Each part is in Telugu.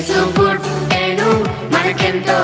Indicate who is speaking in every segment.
Speaker 1: యేసు పుట్టెను మనకెంతో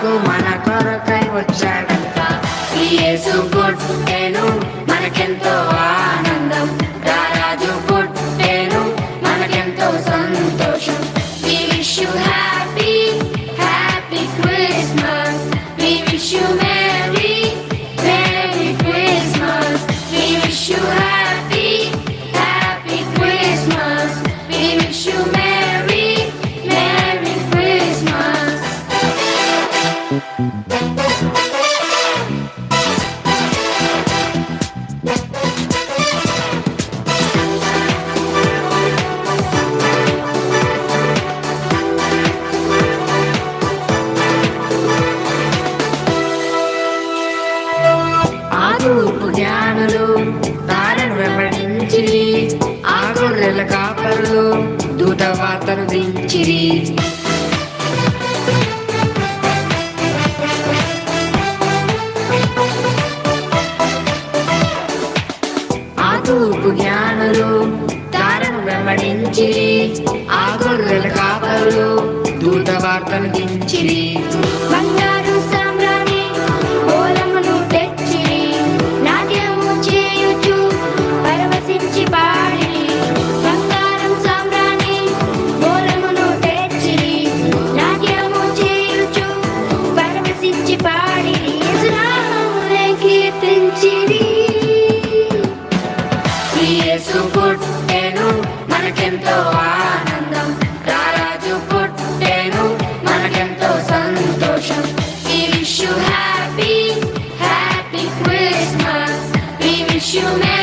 Speaker 1: మనకు మన కొరకై వచ్చాడంత యేసు పుట్టేను మనకెంతో ఆనందం. రారాజు కొట్టేను మనకెంతో సంతోషం. We wish happy happy Christmas వి మే జ్ఞానులు తారను వెంబడించిరి. ఆ గొర్రెల కాపరులు దూత వార్తను దించిరి. తూర్పు జ్ఞానులు తారను వెంబడించిరి ఆ గొర్రెల కాపరులు దూత వార్తను దించిరి.
Speaker 2: బంగారు సామ్రాణి ఓలమును తెచ్చిరి. నాట్యము చేయుచు పరవశించి పాడిరి. బంగారం సామ్రాణి ఓలమును తెచ్చిరి. నాట్యము చేయుచు పరవశించి పాడిరి. యేసునామమునే కీర్తించిరి.
Speaker 1: మనకెంతో ఆనందం రారాజు పుట్టెను మనకెంతో సంతోషం
Speaker 2: We wish you happy, happy Christmas. We wish you merry